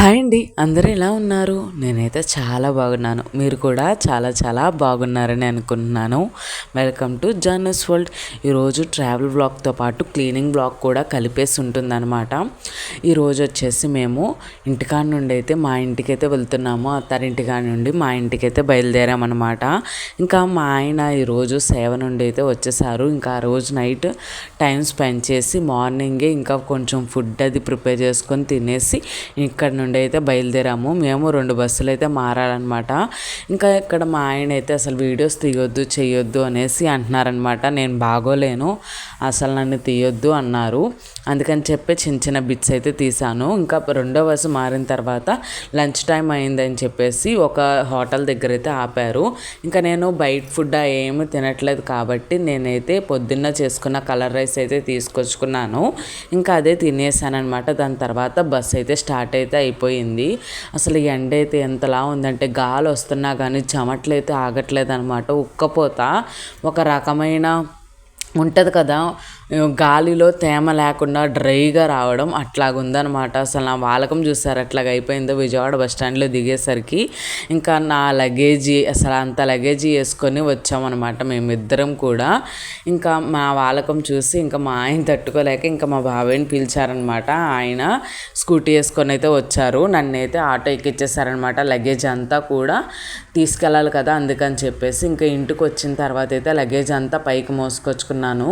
Hi అండి. అందరూ ఎలా ఉన్నారు? నేనైతే చాలా బాగున్నాను. మీరు కూడా చాలా చాలా బాగున్నారని అనుకుంటున్నాను. వెల్కమ్ టు జర్నస్ వరల్డ్ ఈరోజు ట్రావెల్ బ్లాగ్తో పాటు క్లీనింగ్ బ్లాగ్ కూడా కలిపేసి ఉంటుందన్నమాట. ఈరోజు వచ్చేసి మేము ఇంటికాడ నుండి అయితే మా ఇంటికి అయితే వెళ్తున్నాము అత్తారింటికాడ నుండి మా ఇంటికైతే బయలుదేరామన్నమాట. ఇంకా మా ఆయన ఈరోజు సేవ నుండి అయితే వచ్చేసారు. ఇంకా ఆ రోజు నైట్ టైం స్పెండ్ చేసి మార్నింగే ఇంకా కొంచెం ఫుడ్ అది ప్రిపేర్ చేసుకొని తినేసి ఇక్కడ నుండి అయితే బయలుదేరాము. మేము రెండు బస్సులు అయితే మారాలన్నమాట. ఇంకా ఇక్కడ మా ఆయన అయితే అసలు వీడియోస్ తీయొద్దు చేయొద్దు అనేసి అంటున్నారనమాట నేను బాగోలేను. అసలు నన్ను తీయొద్దు అన్నారు. అందుకని చెప్పి చిన్న చిన్న బిట్స్ అయితే తీసాను. ఇంకా రెండో బస్సు మారిన తర్వాత లంచ్ టైం అయిందని చెప్పేసి ఒక హోటల్ దగ్గర అయితే ఆపారు. ఇంకా నేను బయట ఫుడ్ ఏమి తినట్లేదు కాబట్టి నేనైతే పొద్దున్న చేసుకున్న కలర్ రైస్ అయితే తీసుకొచ్చుకున్నాను. ఇంకా అదే తినేసాను అనమాట దాని తర్వాత బస్ అయితే స్టార్ట్ అయితే అయిపోయింది. అసలు ఎండ అయితే ఎంతలా ఉందంటే గాలి వస్తున్నా కానీ చెమట్లయితే ఆగట్లేదు అనమాట ఉక్కపోత ఒక రకమైన ఉంటుంది కదా గాలిలో తేమ లేకుండా డ్రైగా రావడం అట్లాగుందనమాట అసలు నా వాలకం చూసారు అట్లాగ అయిపోయిందో విజయవాడ బస్ స్టాండ్లో దిగేసరికి. ఇంకా నా లగేజీ అసలు అంత లగేజీ వేసుకొని వచ్చామన్నమాట మేమిద్దరం కూడా. ఇంకా మా వాలకం చూసి ఇంకా మా ఆయన తట్టుకోలేక ఇంకా మా బాబాయ్ని పిలిచారనమాట ఆయన స్కూటీ వేసుకొని అయితే వచ్చారు. నన్ను అయితే ఆటో ఎక్కిచ్చేసారనమాట లగేజ్ అంతా కూడా తీసుకెళ్ళాలి కదా అందుకని చెప్పేసి ఇంకా ఇంటికి వచ్చిన తర్వాత అయితే లగేజ్ అంతా పైకి మోసుకొచ్చుకున్నాను.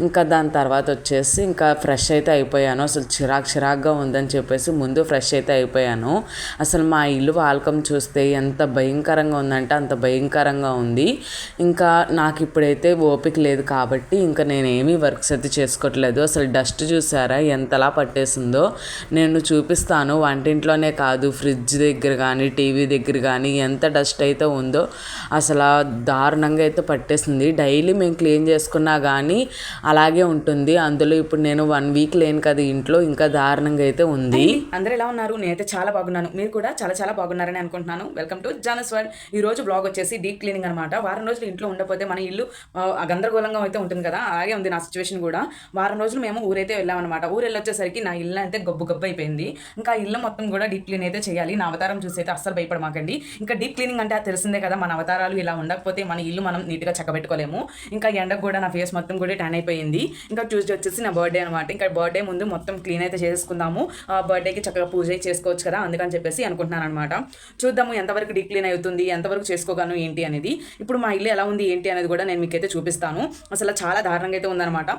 ఇంకా దాని తర్వాత వచ్చేసి ఇంకా ఫ్రెష్ అయితే అయిపోయాను. అసలు చిరాక్ చిరాక్గా ఉందని చెప్పేసి ముందు ఫ్రెష్ అయితే అయిపోయాను. అసలు మా ఇల్లు వాల్కం చూస్తే ఎంత భయంకరంగా ఉందంటే అంత భయంకరంగా ఉంది. ఇంకా నాకు ఇప్పుడైతే ఓపిక లేదు కాబట్టి ఇంకా నేను వర్క్స్ అయితే చేసుకోవట్లేదు. అసలు డస్ట్ చూసారా? ఎంతలా పట్టేసిందో నేను చూపిస్తాను. వంటింట్లోనే కాదు ఫ్రిడ్జ్ దగ్గర కానీ టీవీ దగ్గర కానీ ఎంత డస్ట్ అయితే ఉందో అసలు దారుణంగా అయితే పట్టేసింది. డైలీ మేము క్లీన్ చేసుకున్నా కానీ అలాగే ఉంటుంది. అందులో ఇప్పుడు నేను వన్ వీక్ లేను కదా ఇంట్లో ఇంకా దారుణంగా అయితే ఉంది. అందరు ఎలా ఉన్నారు? నేనైతే చాలా బాగున్నాను. మీరు కూడా చాలా చాలా బాగున్నారని అనుకుంటున్నాను. వెల్కమ్ టు జానస్ వరల్డ్ ఈ రోజు బ్లాగ్ వచ్చేసి డీప్ క్లీనింగ్ అనమాట వారం రోజులు ఇంట్లో ఉండకపోతే మన ఇల్లు గందరగోళంగా అయితే ఉంటుంది కదా. అలాగే ఉంది నా సిచ్యువేషన్ కూడా. వారం రోజులు మేము ఊరైతే వెళ్ళామన్నమాట ఊరు వెళ్ళొచ్చేసరికి నా ఇల్లు అయితే గబ్బు గబ్బు అయిపోయింది. ఇంకా ఇల్లు మొత్తం కూడా డీప్ క్లీన్ అయితే చేయాలి. నా అవతారం చూసి అయితే అస్సలు భయపడమాకండి. ఇంకా డీప్ క్లీనింగ్ అంటే అది తెలిసిందే కదా మన అవతారాలు ఇలా ఉండకపోతే మన ఇల్లు మనం నీట్గా చక్కబెట్టుకోలేము. ఇంకా ఎండకు కూడా నా ఫేస్ మొత్తం కూడా ట్యాన్ అయిపోయింది. ఇంకా ట్యూస్డే వచ్చేసి నా బర్త్డే అనమాట ఇంకా బర్త్డే ముందు మొత్తం క్లీన్ అయితే చేసుకుందాము. ఆ బర్త్డేకి చక్కగా పూజ చేసుకోవచ్చు కదా అందుకని చెప్పేసి అనుకుంటున్నాను అనమాట చూద్దాము ఎంతవరకు డీప్ క్లీన్ అవుతుంది ఎంతవరకు చేసుకోగలను ఏంటి అనేది. ఇప్పుడు మా ఇల్లు ఎలా ఉంది ఏంటి అనేది కూడా నేను మీకైతే చూపిస్తాను. అసలు చాలా దారుణంగా అయితే ఉందన్నమాట.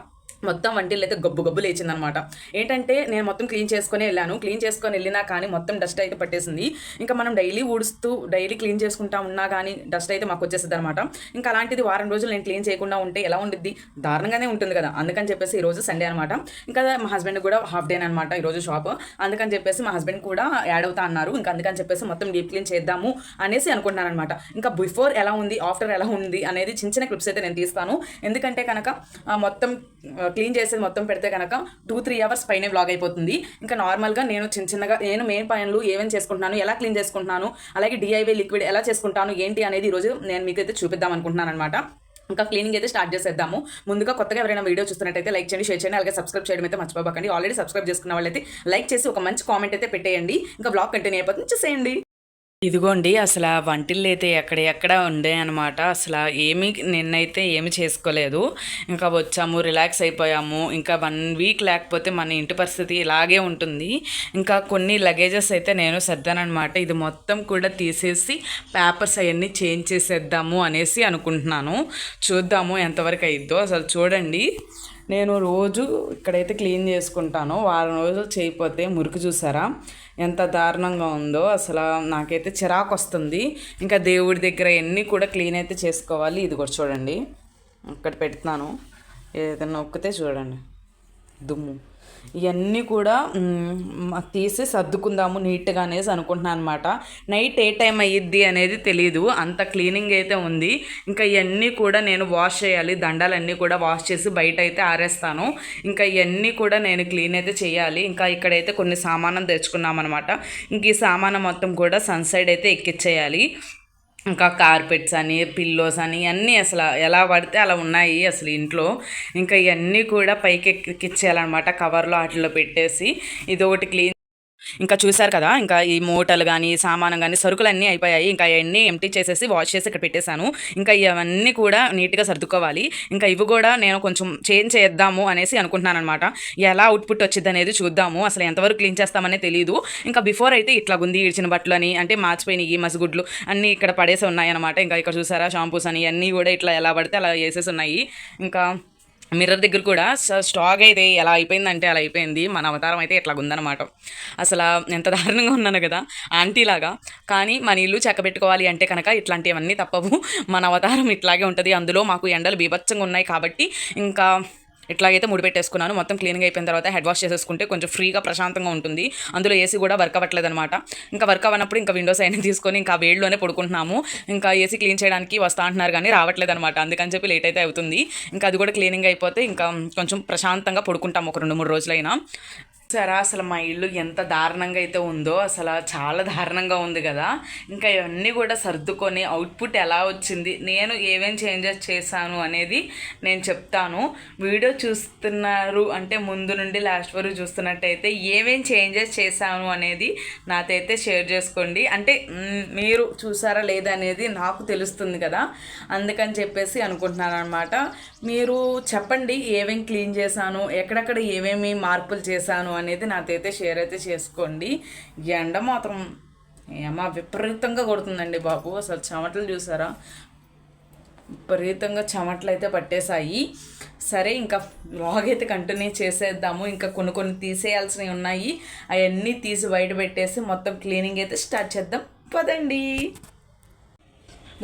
మొత్తం వంటిల్లు అయితే గబ్బు గబ్బు లేచిందనమాట. ఏంటంటే నేను మొత్తం క్లీన్ చేసుకొని వెళ్ళాను. క్లీన్ చేసుకొని వెళ్ళినా కానీ మొత్తం డస్ట్ అయితే పట్టేసింది. ఇంకా మనం డైలీ ఊడుస్తూ డైలీ క్లీన్ చేసుకుంటా ఉన్నా కానీ డస్ట్ అయితే మాకు వచ్చేస్తుంది అనమాట ఇంకా అలాంటిది వారం రోజులు నేను క్లీన్ చేయకుండా ఉంటే ఎలా ఉండిద్ది? దారుణంగానే ఉంటుంది కదా. అందుకని చెప్పేసి ఈరోజు సండే అనమాట. ఇంకా మా హస్బెండ్ కూడా హాఫ్ డే అనమాట ఈరోజు షాప్. అందుకని చెప్పేసి మా హస్బెండ్ కూడా యాడ్ అవుతా అన్నారు. ఇంకా అందుకని చెప్పేసి మొత్తం డీప్ క్లీన్ చేద్దాము అనేసి అనుకుంటున్నాను అనమాట ఇంకా బిఫోర్ ఎలా ఉంది ఆఫ్టర్ ఎలా ఉంది అనేది చిన్న చిన్న క్లిప్స్ అయితే నేను తీస్తాను. ఎందుకంటే కనుక మొత్తం క్లీన్ చేసేది మొత్తం పెడితే కనుక టూ త్రీ అవర్స్ పైనే వ్లాగ్ అయిపోతుంది. ఇంకా నార్మల్గా నేను చిన్న చిన్నగా నేను మెయిన్ పనులు ఏమేమి చేసుకుంటున్నాను ఎలా క్లీన్ చేసుకుంటున్నాను అలాగే డిఐవై లిక్విడ్ ఎలా చేసుకుంటాను ఏంటి అనేది ఈరోజు నేను మీకు అయితే చూపిద్దాం అనుకుంటున్నాను అనమాట ఇంకా క్లీనింగ్ అయితే స్టార్ట్ చేసేద్దాము. ముందుగా కొత్తగా ఎవరైనా వీడియో చూస్తున్నట్టయితే లైక్ చేయండి షేర్ చేయండి అలాగే సబ్స్క్రైబ్ చేయడం అయితే మర్చిపోకండి. ఆల్రెడీ సబ్స్క్రైబ్ చేసుకున్న వాళ్ళైతే లైక్ చేసి ఒక మంచి కామెంట్ అయితే పెట్టేయండి. ఇంకా బ్లాగ్ కంటిన్యూ అయిపోతుంది. చూసేయండి. ఇదిగోండి అసలు వంటిల్లు అయితే ఎక్కడెక్కడ ఉండేవి ఉండే అనమాట అసలు ఏమీ నిన్నైతే ఏమి చేసుకోలేదు. ఇంకా వచ్చాము రిలాక్స్ అయిపోయాము. ఇంకా వన్ వీక్ లేకపోతే మన ఇంటి పరిస్థితి ఇలాగే ఉంటుంది. ఇంకా కొన్ని లగేజెస్ అయితే నేను సర్దానమాట ఇది మొత్తం కూడా తీసేసి పేపర్స్ అవన్నీ చేంజ్ చేసేద్దాము అనేసి అనుకుంటున్నాను. చూద్దాము ఎంతవరకు అయిద్దో. అసలు చూడండి. నేను రోజు ఇక్కడైతే క్లీన్ చేసుకుంటాను. వారం రోజులు చేయకపోతే మురికి చూసారా? ఎంత దారుణంగా ఉందో. అసలు నాకైతే చిరాకు వస్తుంది. ఇంకా దేవుడి దగ్గర ఎన్ని కూడా క్లీన్ అయితే చేసుకోవాలి. ఇది కూడా చూడండి. ఇక్కడ పెడుతున్నాను. ఏదైనా నొక్కితే చూడండి. దుమ్ము. ఇవన్నీ కూడా తీసి సర్దుకుందాము నీట్గా అనేసి అనుకుంటున్నాను అనమాట నైట్ ఏ టైం అయ్యిద్ది అనేది తెలియదు అంత క్లీనింగ్ అయితే ఉంది. ఇంకా ఇవన్నీ కూడా నేను వాష్ చేయాలి. దండాలన్నీ కూడా వాష్ చేసి బయట అయితే ఆరేస్తాను. ఇంకా ఇవన్నీ కూడా నేను క్లీన్ అయితే చేయాలి. ఇంకా ఇక్కడైతే కొన్ని సామానం తెచ్చుకున్నామన్నమాట. ఇంక ఈ సామానం మొత్తం కూడా సన్సైడ్ అయితే ఎక్కిచ్చేయాలి. ఇంకా కార్పెట్స్ అని పిల్లోస్ అని అన్నీ అసలు ఎలా పడితే అలా ఉన్నాయి అసలు ఇంట్లో. ఇంకా ఇవన్నీ కూడా పైకి ఎక్కిచ్చేయాలన్నమాట కవర్లో వాటిలో పెట్టేసి. ఇది ఒకటి క్లీన్ ఇంకా చూశారు కదా ఇంకా ఈ మూటలు కానీ సామానం కానీ సరుకులు అన్నీ అయిపోయాయి. ఇంకా అవన్నీ ఎంటీ చేసేసి వాష్ చేసి ఇక్కడ పెట్టేశాను. ఇంకా ఇవన్నీ కూడా నీట్గా సర్దుకోవాలి. ఇంకా ఇవి కూడా నేను కొంచెం చేంజ్ చేద్దాము అనేసి అనుకుంటున్నాను అనమాట ఎలా అవుట్పుట్ వచ్చింది అనేది చూద్దాము. అసలు ఎంతవరకు క్లీన్ చేస్తామనే తెలియదు ఇంకా బిఫోర్ అయితే ఇట్లా ఉంది ఇడిచిన బట్టలు అని అంటే మార్చిపోయినాయి మసిగుడ్లు అన్నీ ఇక్కడ పడేసి ఉన్నాయి అనమాట ఇంకా ఇక్కడ చూసారా షాంపూస్ అని అన్నీ కూడా ఇట్లా ఎలా పడితే అలా వేసేసి ఉన్నాయి. ఇంకా మిర్రర్ దగ్గర కూడా స్టాక్ అయితే ఎలా అయిపోయిందంటే అలా అయిపోయింది. మన అవతారం అయితే ఇట్లా ఉందన్నమాట అసలు ఎంత దారుణంగా ఉన్నాను కదా ఆంటీ లాగా. కానీ మన ఇల్లు చెక్కబెట్టుకోవాలి అంటే కనుక ఇట్లాంటివన్నీ తప్పవు. మన అవతారం ఇట్లాగే ఉంటుంది. అందులో మాకు ఎండలు బీభత్సంగా ఉన్నాయి కాబట్టి ఇంకా ఇట్లాగైతే ముడిపెట్టేసుకున్నాను మొత్తం క్లీనింగ్ అయిపోయిన తర్వాత హెడ్ వాష్ చేసేసుకుంటే కొంచెం ఫ్రీగా ప్రశాంతంగా ఉంటుంది. అందులో ఏసీ కూడా వర్క్ అవ్వట్లేదు అనమాట ఇంకా వర్క్ అవ్వనప్పుడు ఇంకా విండోస్ అయినా తీసుకొని ఇంకా వేడిలోనే పడుకుంటున్నాము. ఇంకా ఏసీ క్లీన్ చేయడానికి వస్తా అంటున్నారు కానీ రావట్లేదు అనమాట అందుకని చెప్పి లేట్ అయితే అవుతుంది. ఇంకా అది కూడా క్లీనింగ్ అయిపోతే ఇంకా కొంచెం ప్రశాంతంగా పడుకుంటాం ఒక రెండు మూడు రోజులైనా. సరే అసలు మా ఇల్లు ఎంత దారుణంగా అయితే ఉందో అసలు చాలా దారుణంగా ఉంది కదా. ఇంకా ఇవన్నీ కూడా సర్దుకొని అవుట్పుట్ ఎలా వచ్చింది నేను ఏమేం చేంజెస్ చేశాను అనేది నేను చెప్తాను. వీడియో చూస్తున్నారు అంటే ముందు నుండి లాస్ట్ వరకు చూస్తున్నట్టయితే ఏమేం చేంజెస్ చేశాను అనేది నాతైతే షేర్ చేసుకోండి. అంటే మీరు చూసారా లేదా అనేది నాకు తెలుస్తుంది కదా. అందుకని చెప్పేసి అనుకుంటున్నాను అనమాట మీరు చెప్పండి ఏమేం క్లీన్ చేశాను ఎక్కడెక్కడ ఏమేమి మార్పులు చేశాను అనేది నాతో అయితే షేర్ అయితే చేసుకోండి. ఎండ మాత్రం ఏమా విపరీతంగా కొడుతుందండి బాబు. అసలు చెమటలు చూసారా? విపరీతంగా చెమటలు అయితే పట్టేశాయి. సరే ఇంకా వ్లాగ్ అయితే కంటిన్యూ చేసేద్దాము. ఇంకా కొన్ని కొన్ని తీసేయాల్సినవి ఉన్నాయి. అవన్నీ తీసి బయట పెట్టేసి మొత్తం క్లీనింగ్ అయితే స్టార్ట్ చేద్దాం. పదండి.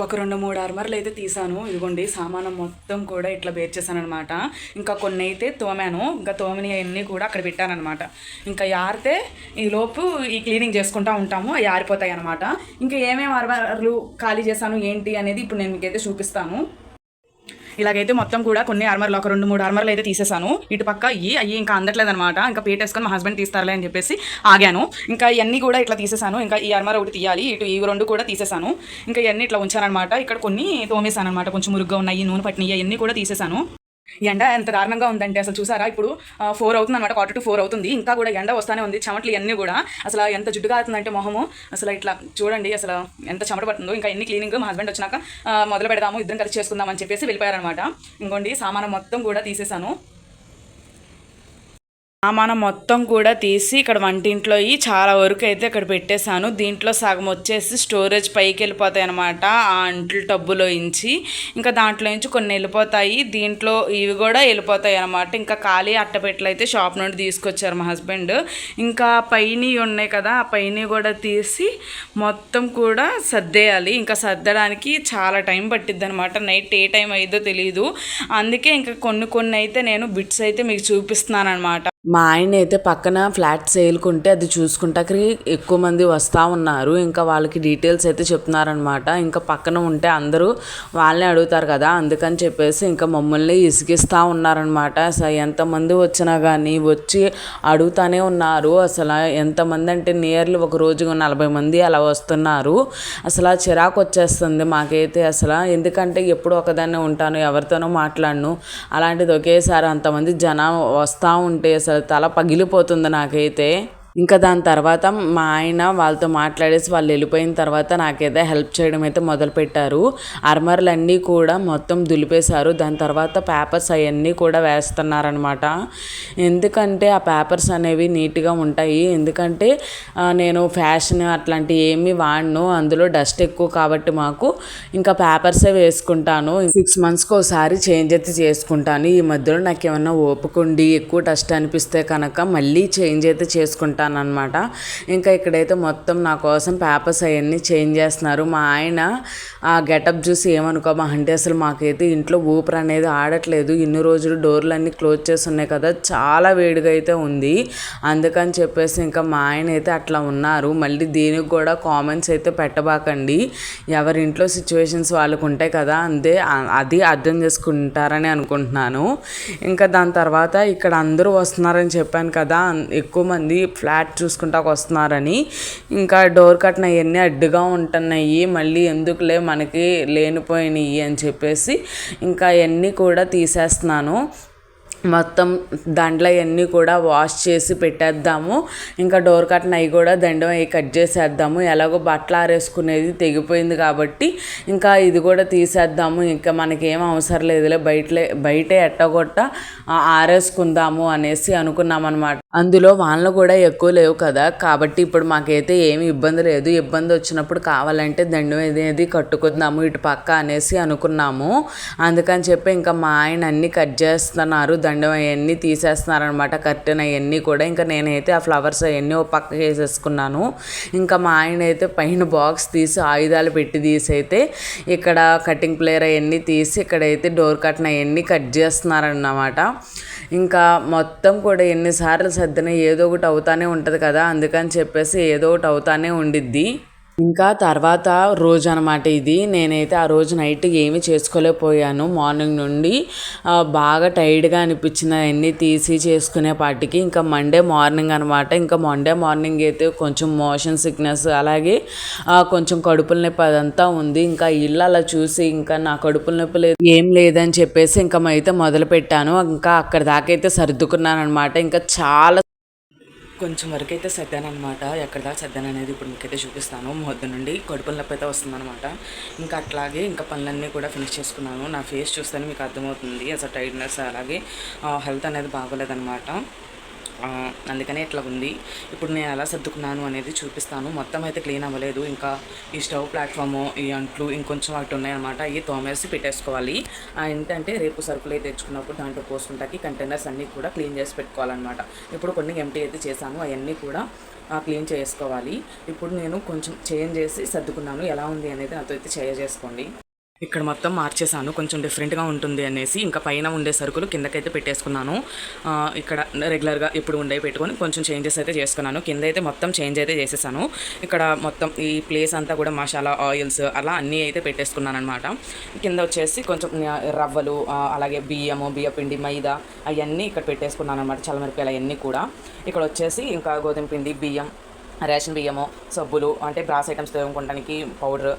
ఒక రెండు మూడు అర్మర్లు అయితే తీసాను ఇదిగోండి సామానం మొత్తం కూడా ఇట్లా బేర్చేసాను అనమాట ఇంకా కొన్ని అయితే తోమాను. ఇంకా తోమిని అన్నీ కూడా అక్కడ పెట్టానమాట ఇంకా యారితే ఈ లోపు ఈ క్లీనింగ్ చేసుకుంటా ఉంటాము. అవి ఆరిపోతాయి అనమాట ఇంకా ఏమేమి అర్మర్లు ఖాళీ చేశాను ఏంటి అనేది ఇప్పుడు నేను మీకైతే చూపిస్తాను. ఇలాగైతే మొత్తం కూడా కొన్ని ఆర్మర్లు ఒక రెండు మూడు ఆర్మర్లు అయితే తీసేసాను. ఇటు పక్క ఇవి అయ్యి ఇంకా అందట్లేదు అనమాట ఇంకా పేటేసుకొని మా హస్బెండ్ తీస్తారులే అని చెప్పేసి ఆగాను. ఇంకా ఇవన్నీ కూడా ఇట్లా తీసేసాను. ఇంకా ఈ ఆర్మర్ ఒకటి తీయాలి. ఇటు ఈ రెండు కూడా తీసేసాను. ఇంకా ఇవన్నీ ఇట్లా ఉంచానమాట ఇక్కడ కొన్ని తోమేశాను అనమాట కొంచెం మురుగ్గా ఉన్నాయి. నూనె పట్టినవి అవన్నీ కూడా తీసేసాను. ఎండ ఎంత దారుణంగా ఉందంటే అసలు చూసారా? ఇప్పుడు ఫోర్ అవుతుంది అనమాట క్వార్టర్ టు ఫోర్ అవుతుంది. ఇంకా కూడా ఎండ వస్తానే ఉంది చెమటలు ఇవన్నీ కూడా. అసలు ఎంత జుట్టుగా అవుతుందంటే మొహము అసలు ఇట్లా చూడండి అసలు ఎంత చెమట పడుతుందో. ఇంకా ఎన్ని క్లీనింగ్ మా హస్బెండ్ వచ్చినాక మొదలు పెడదాము ఇద్దరం కలిసి చేసుకుందాం అని చెప్పేసి వెళ్ళిపోయారనమాట ఇంకోండి సామానం మొత్తం కూడా తీసేసాను. సామానం మొత్తం కూడా తీసి ఇక్కడ వంటింట్లో ఈ చాలా వరకు అయితే ఇక్కడ పెట్టేశాను. దీంట్లో సగం వచ్చేసి స్టోరేజ్ పైకి వెళ్ళిపోతాయి అనమాట ఆ అంట్లు టబ్బులో ఇంచి ఇంకా దాంట్లో నుంచి కొన్ని వెళ్ళిపోతాయి. దీంట్లో ఇవి కూడా వెళ్ళిపోతాయి అనమాట ఇంకా ఖాళీ అట్టపెట్టలు అయితే షాప్ నుండి తీసుకొచ్చారు మా హస్బెండ్. ఇంకా పైన ఉన్నాయి కదా ఆ పైన కూడా తీసి మొత్తం కూడా సర్దేయాలి. ఇంకా సర్దడానికి చాలా టైం పట్టిద్ది అనమాట నైట్ ఏ టైం అయిందో తెలియదు అందుకే ఇంకా కొన్ని కొన్ని అయితే నేను బిట్స్ అయితే మీకు చూపిస్తున్నాను అనమాట మా ఆయన అయితే పక్కన ఫ్లాట్ సేల్కుంటే అది చూసుకుంటాకి ఎక్కువ మంది వస్తూ ఉన్నారు. ఇంకా వాళ్ళకి డీటెయిల్స్ అయితే చెప్తున్నారనమాట ఇంకా పక్కన ఉంటే అందరూ వాళ్ళని అడుగుతారు కదా అందుకని చెప్పేసి ఇంకా మమ్మల్ని ఇసిగిస్తూ ఉన్నారనమాట అసలు ఎంతమంది వచ్చినా కానీ వచ్చి అడుగుతానే ఉన్నారు. అసలు ఎంతమంది అంటే నియర్లీ ఒక రోజు నలభై మంది అలా వస్తున్నారు. అసలు ఆ చిరాకు వచ్చేస్తుంది మాకైతే అసలు. ఎందుకంటే ఎప్పుడు ఒకదాన్నే ఉంటాను ఎవరితోనో మాట్లాడను. అలాంటిది ఒకేసారి అంతమంది జనం వస్తూ ఉంటే అసలు తల పగిలిపోతుంది నాకైతే. ఇంకా దాని తర్వాత మా ఆయన వాళ్ళతో మాట్లాడేసి వాళ్ళు వెళ్ళిపోయిన తర్వాత నాకైతే హెల్ప్ చేయడం అయితే మొదలుపెట్టారు అర్మర్లన్నీ కూడా మొత్తం దులిపేశారు. దాని తర్వాత పేపర్స్ అవన్నీ కూడా వేస్తున్నారనమాట ఎందుకంటే ఆ పేపర్స్ అనేవి నీట్గా ఉంటాయి. ఎందుకంటే నేను ఫ్యాషన్ అట్లాంటివి ఏమి వాడను. అందులో డస్ట్ ఎక్కువ కాబట్టి మాకు ఇంకా పేపర్సే వేసుకుంటాను. సిక్స్ మంత్స్కి ఒకసారి చేంజ్ అయితే చేసుకుంటాను. ఈ మధ్యలో నాకు ఏమన్నా ఓపుకుండి ఎక్కువ డస్ట్ అనిపిస్తే కనుక మళ్ళీ చేంజ్ అయితే చేసుకుంటాను. అనమాట ఇంకా ఇక్కడైతే మొత్తం నా కోసం పేపర్స్ అవన్నీ చేంజ్ చేస్తున్నారు. మా ఆయన ఆ గెటప్ చూసి ఏమనుకో మా అంటే అసలు మాకైతే ఇంట్లో ఊపిరి అనేది ఆడట్లేదు. ఇన్ని రోజులు డోర్లు అన్నీ క్లోజ్ చేసి ఉన్నాయి కదా చాలా వేడిగా అయితే ఉంది. అందుకని చెప్పేసి ఇంకా మా ఆయన అయితే అట్లా ఉన్నారు. మళ్ళీ దీనికి కూడా కామెంట్స్ అయితే పెట్టబాకండి. ఎవరి ఇంట్లో సిచ్యువేషన్స్ వాళ్ళకు ఉంటాయి కదా అంతే అది అర్థం చేసుకుంటారని అనుకుంటున్నాను. ఇంకా దాని తర్వాత ఇక్కడ అందరూ వస్తున్నారని చెప్పాను కదా ఎక్కువ మంది యాడ్ చూసుకుంటాకు వస్తున్నారని. ఇంకా డోర్ కట్న అవన్నీ అడ్డుగా ఉంటున్నాయి. మళ్ళీ ఎందుకులే మనకి లేనిపోయినాయి అని చెప్పేసి ఇంకా అవన్నీ కూడా తీసేస్తున్నాను. మొత్తం దాంట్లో అవన్నీ కూడా వాష్ చేసి పెట్టేద్దాము. ఇంకా డోర్ కట్టన్ అవి కూడా దండం అవి కట్ చేసేద్దాము. ఎలాగో బట్టలు ఆరేసుకునేది తెగిపోయింది కాబట్టి ఇంకా ఇది కూడా తీసేద్దాము. ఇంకా మనకేం అవసరం లేదులే బయటలే బయటే ఎట్టగొట్ట ఆరేసుకుందాము అనేసి అనుకున్నాం అనమాట అందులో వానలు కూడా ఎక్కువ లేవు కదా. కాబట్టి ఇప్పుడు మాకైతే ఏమి ఇబ్బంది లేదు. ఇబ్బంది వచ్చినప్పుడు కావాలంటే దండం అనేది కట్టుకుందాము ఇటు పక్క అనేసి అనుకున్నాము. అందుకని చెప్పి ఇంకా మా ఆయన అన్ని కట్ చేస్తున్నారు. దండం అవన్నీ తీసేస్తున్నారనమాట కర్టెన్ అవన్నీ కూడా. ఇంకా నేనైతే ఆ ఫ్లవర్స్ అవన్నీ ఓ పక్క వేసేసుకున్నాను. ఇంకా మా ఆయన అయితే పైన బాక్స్ తీసి ఆయుధాలు పెట్టి తీసి అయితే ఇక్కడ కటింగ్ ప్లేయర్ అవన్నీ తీసి ఇక్కడైతే డోర్ కట్న అవన్నీ కట్ చేస్తున్నారన్నమాట. ఇంకా మొత్తం కూడా ఎన్నిసార్లు సర్దినా ఏదో ఒకటి అవుతానే ఉంటుంది కదా అందుకని చెప్పేసి ఏదో ఒకటి అవుతానే ఉండిద్ది. ఇంకా తర్వాత రోజు అనమాట ఇది. నేనైతే ఆ రోజు నైట్ ఏమీ చేసుకోలేకపోయాను. మార్నింగ్ నుండి బాగా టైర్డ్గా అనిపించింది. అవన్నీ తీసి చేసుకునే పాటికి ఇంకా మండే మార్నింగ్ అనమాట ఇంకా మండే మార్నింగ్ అయితే కొంచెం మోషన్ సిక్నెస్ అలాగే కొంచెం కడుపుల నొప్పి అదంతా ఉంది. ఇంకా ఇల్లు అలా చూసి ఇంకా నా కడుపుల నొప్పి లేదు ఏం లేదని చెప్పేసి ఇంకా అయితే మొదలు పెట్టాను ఇంకా అక్కడ దాకైతే సర్దుకున్నాను అనమాట ఇంకా చాలా కొంచెం వరకు అయితే సర్దాను అనమాట ఎక్కడ దాకా సర్దాను అనేది ఇప్పుడు మీకైతే చూపిస్తాను. మొద్దు నుండి కడుపుల నొప్పి అయితే వస్తుందన్నమాట. ఇంకా అట్లాగే ఇంకా పనులన్నీ కూడా ఫినిష్ చేసుకున్నాను. నా ఫేస్ చూస్తేనే మీకు అర్థమవుతుంది. అసలు టైట్నెస్ అలాగే హెల్త్ అనేది బాగోలేదన్నమాట. అందుకనే ఇట్లా ఉంది ఇప్పుడు నేను ఎలా సర్దుకున్నాను అనేది చూపిస్తాను. మొత్తం అయితే క్లీన్ అవ్వలేదు. ఇంకా ఈ స్టవ్ ప్లాట్ఫామ్ ఈ అంట్లు ఇంకొంచెం వాటి ఉన్నాయన్నమాట అవి తోమేసి పెట్టేసుకోవాలి. ఏంటంటే రేపు సరుకులు అయితే తెచ్చుకున్నప్పుడు దాంట్లో పోసుకుంటాకి కంటైనర్స్ అన్నీ కూడా క్లీన్ చేసి పెట్టుకోవాలన్నమాట. ఇప్పుడు కొన్ని ఎంటీ అయితే చేశాను. అవన్నీ కూడా క్లీన్ చేసుకోవాలి. ఇప్పుడు నేను కొంచెం చేంజ్ చేసి సర్దుకున్నాను. ఎలా ఉంది అనేది నాతో అయితే చేంజ్ చేసుకోండి. ఇక్కడ మొత్తం మార్చేసాను కొంచెం డిఫరెంట్గా ఉంటుంది అనేసి ఇంకా పైన ఉండే సరుకులు కిందకైతే పెట్టేసుకున్నాను. ఇక్కడ రెగ్యులర్గా ఇప్పుడు ఉండే పెట్టుకొని కొంచెం చేంజెస్ అయితే చేసుకున్నాను. కింద అయితే మొత్తం చేంజ్ అయితే చేసేసాను. ఇక్కడ మొత్తం ఈ ప్లేస్ అంతా కూడా మసాలా ఆయిల్స్ అలా అన్నీ అయితే పెట్టేసుకున్నాను అనమాట కింద వచ్చేసి కొంచెం రవ్వలు అలాగే బియ్యము బియ్య పిండి మైదా అవన్నీ ఇక్కడ పెట్టేసుకున్నాను అనమాట చల్లమిరపకాయలు అవన్నీ కూడా. ఇక్కడ వచ్చేసి ఇంకా గోధుమ పిండి బియ్యం రేషన్ బియ్యము సబ్బులు అంటే బ్రాస్ ఐటమ్స్ తోముకోవడానికి పౌడర్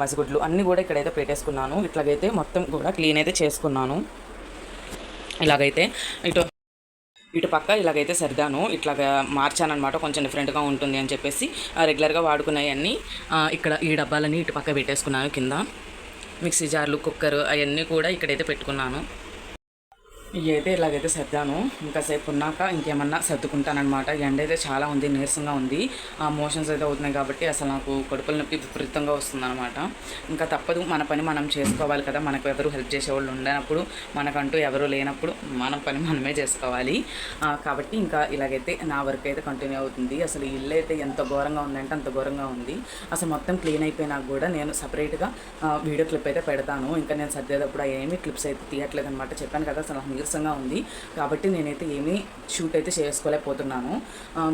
మసిగుడ్లు అన్నీ కూడా ఇక్కడైతే పెట్టేసుకున్నాను. ఇట్లాగైతే మొత్తం కూడా క్లీన్ అయితే చేసుకున్నాను. ఇలాగైతే ఇటు ఇటు పక్క ఇలాగైతే సర్దాను. ఇట్లాగా మార్చానమాట కొంచెం డిఫరెంట్గా ఉంటుంది అని చెప్పేసి రెగ్యులర్గా వాడుకునేవన్నీ ఇక్కడ ఈ డబ్బాలన్నీ ఇటు పక్క పెట్టేసుకున్నాను కింద. మిక్సీ జార్లు కుక్కర్ అవన్నీ కూడా ఇక్కడైతే పెట్టుకున్నాను. అయితే ఇలాగైతే సర్దాను. ఇంకా సేపు ఉన్నాక ఇంకేమన్నా సర్దుకుంటానమాట ఎండ అయితే చాలా ఉంది నీరసంగా ఉంది. ఆ మోషన్స్ అయితే అవుతున్నాయి కాబట్టి అసలు నాకు కడుపుల నొప్పి విపరీతంగా వస్తుందన్నమాట. ఇంకా తప్పదు మన పని మనం చేసుకోవాలి కదా. మనకు ఎవరు హెల్ప్ చేసేవాళ్ళు ఉండనప్పుడు మనకంటూ ఎవరు లేనప్పుడు మన పని మనమే చేసుకోవాలి. కాబట్టి ఇంకా ఇలాగైతే నా వర్క్ అయితే కంటిన్యూ అవుతుంది. అసలు ఇల్లు అయితే ఎంత ఘోరంగా ఉందంటే అంత ఘోరంగా ఉంది. అసలు మొత్తం క్లీన్ అయిపోయినాక కూడా నేను సపరేట్గా వీడియో క్లిప్ అయితే పెడతాను. ఇంకా నేను సర్దేటప్పుడు ఏమీ క్లిప్స్ అయితే తీయట్లేదు అనమాట చెప్పాను కదా అసలు నీరసంగా ఉంది. కాబట్టి నేనైతే ఏమీ షూట్ అయితే చేసుకోలేకపోతున్నాను.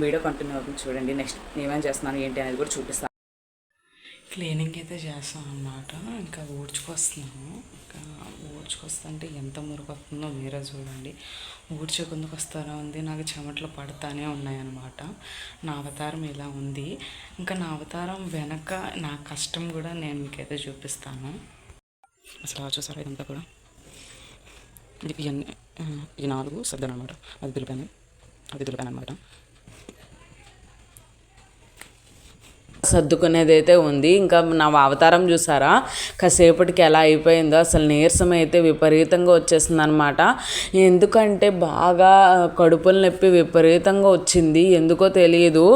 వీడియో కంటిన్యూ అవుతుంది చూడండి. నెక్స్ట్ ఏమేమి చేస్తున్నాను ఏంటి అనేది కూడా చూపిస్తాను క్లీనింగ్ అయితే చేస్తాం అన్నమాట. ఇంకా ఊడ్చుకొస్తున్నాము. ఇంకా ఊడ్చుకొస్తుంటే ఎంత మురుగు వస్తుందో మీరే చూడండి. ఊడ్చేకుందుకు వస్తారా ఉంది. నాకు చెమటలు పడతానే ఉన్నాయన్నమాట. నా అవతారం ఇలా ఉంది. ఇంకా నా అవతారం వెనక నా కష్టం కూడా నేను మీకైతే చూపిస్తాను. అసలు చూసారా ఇదంతా కూడా? ఇవన్నీ ఈ నాలుగు సర్దాను అనమాట. అది తెలిపాను అది తెలిపాను అనమాట. సర్దుకునేది అయితే ఉంది. ఇంకా నా అవతారం చూసారా? కాసేపటికి ఎలా అయిపోయిందో అసలు నీరసం అయితే విపరీతంగా వచ్చేసింది అనమాట ఎందుకంటే బాగా కడుపులు నొప్పి విపరీతంగా వచ్చింది. ఎందుకో తెలియదు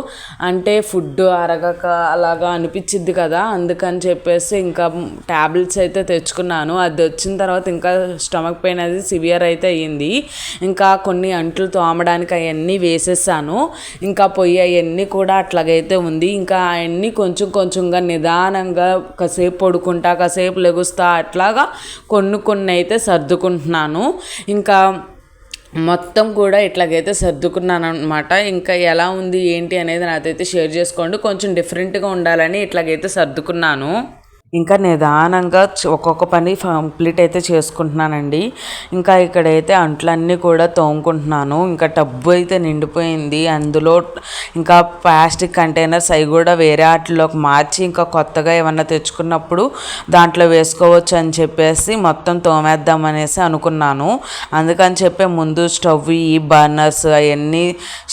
అంటే ఫుడ్ అరగక అలాగా అనిపించింది కదా. అందుకని చెప్పేసి ఇంకా ట్యాబ్లెట్స్ అయితే తెచ్చుకున్నాను. అది వచ్చిన తర్వాత ఇంకా స్టమక్ పెయిన్ అది సివియర్ అయితే అయ్యింది. ఇంకా కొన్ని అంట్లు తోమడానికి అవన్నీ వేసేసాను. ఇంకా పొయ్యి అవన్నీ కూడా అట్లాగైతే ఉంది. ఇంకా అవన్నీ కొంచెం కొంచెంగా నిదానంగా కాసేపు పడుకుంటా కాసేపు లెగుస్తా అట్లాగా కొన్ని కొన్ని అయితే సర్దుకుంటున్నాను. ఇంకా మొత్తం కూడా ఇట్లాగైతే సర్దుకున్నాను అనమాట ఇంకా ఎలా ఉంది ఏంటి అనేది నాతైతే షేర్ చేసుకోండి. కొంచెం డిఫరెంట్గా ఉండాలని ఇట్లాగైతే సర్దుకున్నాను. ఇంకా నిదానంగా ఒక్కొక్క పని కంప్లీట్ అయితే చేసుకుంటున్నానండి. ఇంకా ఇక్కడైతే అంట్లన్నీ కూడా తోముకుంటున్నాను. ఇంకా టబ్బు అయితే నిండిపోయింది. అందులో ఇంకా ప్లాస్టిక్ కంటైనర్స్ అవి కూడా వేరే వాటిలోకి మార్చి ఇంకా కొత్తగా ఏమన్నా తెచ్చుకున్నప్పుడు దాంట్లో వేసుకోవచ్చు అని చెప్పేసి మొత్తం తోమేద్దాం అనేసి అనుకున్నాను. అందుకని చెప్పే ముందు స్టవ్ ఈ బర్నర్స్ అవన్నీ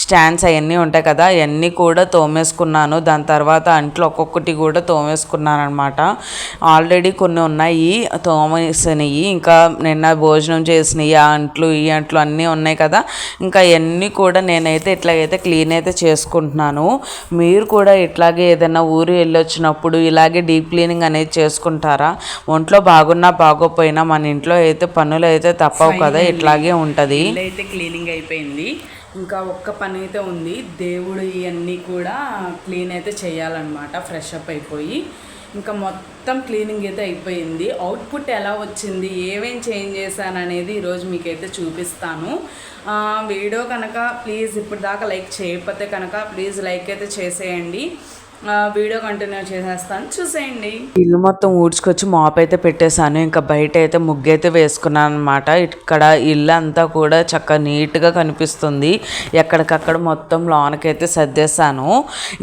స్టాండ్స్ అవన్నీ ఉంటాయి కదా అవన్నీ కూడా తోమేసుకున్నాను. దాని తర్వాత అంట్లు ఒక్కొక్కటి కూడా తోమేసుకున్నాను అనమాట ఆల్రెడీ కొన్ని ఉన్నాయి. తోమేసినవి ఇంకా నిన్న భోజనం చేసినవి ఆ అంట్లు ఈ అంట్లు అన్నీ ఉన్నాయి కదా. ఇంకా అవన్నీ కూడా నేనైతే ఇట్లాగైతే క్లీన్ అయితే చేసుకుంటున్నాను. మీరు కూడా ఇట్లాగే ఏదైనా ఊరు వెళ్ళొచ్చినప్పుడు ఇలాగే డీప్ క్లీనింగ్ అనేది చేసుకుంటారా? ఒంట్లో బాగున్నా బాగోపోయినా మన ఇంట్లో అయితే పనులు అయితే తప్పవు కదా ఇట్లాగే ఉంటుంది. అయితే క్లీనింగ్ అయిపోయింది. ఇంకా ఒక్క పని అయితే ఉంది. దేవుడు ఇవన్నీ కూడా క్లీన్ అయితే చేయాలన్నమాట ఫ్రెష్ అప్ అయిపోయి. ఇంకా మొత్తం క్లీనింగ్ అయితే అయిపోయింది. అవుట్పుట్ ఎలా వచ్చింది? ఏమేం చేంజ్ చేశాను అనేది ఈరోజు మీకైతే చూపిస్తాను. వీడియో కనుక ప్లీజ్ ఇప్పుడు దాకా లైక్ చేయకపోతే కనుక ప్లీజ్ లైక్ అయితే చేసేయండి. వీడియో కంటిన్యూ చేసేస్తాను. చూసేయండి. ఇల్లు మొత్తం ఊడ్చుకొచ్చి మాప్ అయితే పెట్టేశాను. ఇంకా బయట అయితే ముగ్గు అయితే వేసుకున్నాను అనమాట ఇక్కడ ఇల్లు అంతా కూడా చక్కగా నీట్గా కనిపిస్తుంది. ఎక్కడికక్కడ మొత్తం లోనకైతే సర్దేశాను.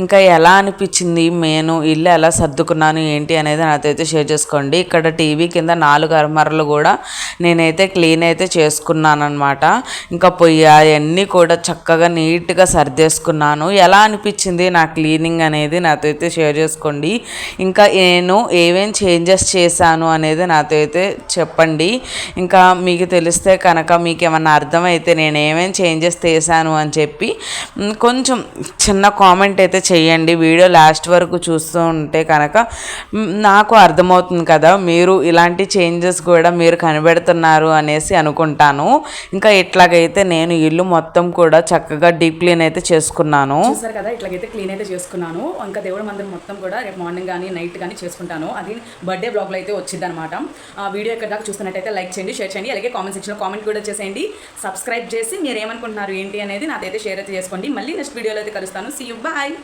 ఇంకా ఎలా అనిపించింది? నేను ఇల్లు ఎలా సర్దుకున్నాను? ఏంటి అనేది నాతైతే షేర్ చేసుకోండి. ఇక్కడ టీవీ కింద నాలుగు అరమరలు కూడా నేనైతే క్లీన్ అయితే చేసుకున్నాను అనమాట ఇంకా పొయ్యి అవన్నీ కూడా చక్కగా నీట్గా సర్దేసుకున్నాను. ఎలా అనిపించింది నా క్లీనింగ్ అనేది? నాతో అయితే షేర్ చేసుకోండి. ఇంకా నేను ఏమేం చేంజెస్ చేశాను అనేది నాతో అయితే చెప్పండి. ఇంకా మీకు తెలిస్తే కనుక మీకు ఏమన్నా అర్థమైతే నేను ఏమేం చేంజెస్ చేశాను అని చెప్పి కొంచెం చిన్న కామెంట్ అయితే చేయండి. వీడియో లాస్ట్ వరకు చూస్తూ ఉంటే కనుక నాకు అర్థమవుతుంది కదా మీరు ఇలాంటి చేంజెస్ కూడా మీరు కనిపెడుతున్నారు అనేసి అనుకుంటాను. ఇంకా ఇట్లాగైతే నేను ఇల్లు మొత్తం కూడా చక్కగా డీప్ క్లీన్ అయితే చేసుకున్నాను. చూసారు కదా ఇట్లాగైతే క్లీన్ అయితే చేసుకున్నాను. ఇంకా దేవుడు మందిరం మొత్తం కూడా రేపు మార్నింగ్ కానీ నైట్ కానీ చేసుకుంటాను. అది బర్త్డే బ్లాగ్లో అయితే వచ్చింది అనమాట ఆ వీడియో ఎక్కడ దాకా చూస్తున్నట్టయితే లైక్ చేయండి షేర్ చేయండి. అలాగే కామెంట్ సెక్షన్లో కామెంట్ కూడా చేసేయండి. సబ్స్క్రైబ్ చేసి మీరు ఏమనుకుంటున్నారు ఏంటి అనేది నాకైతే షేర్ అయితే చేసుకోండి. మళ్ళీ నెక్స్ట్ వీడియోలో అయితే కలుస్తాను. See you bye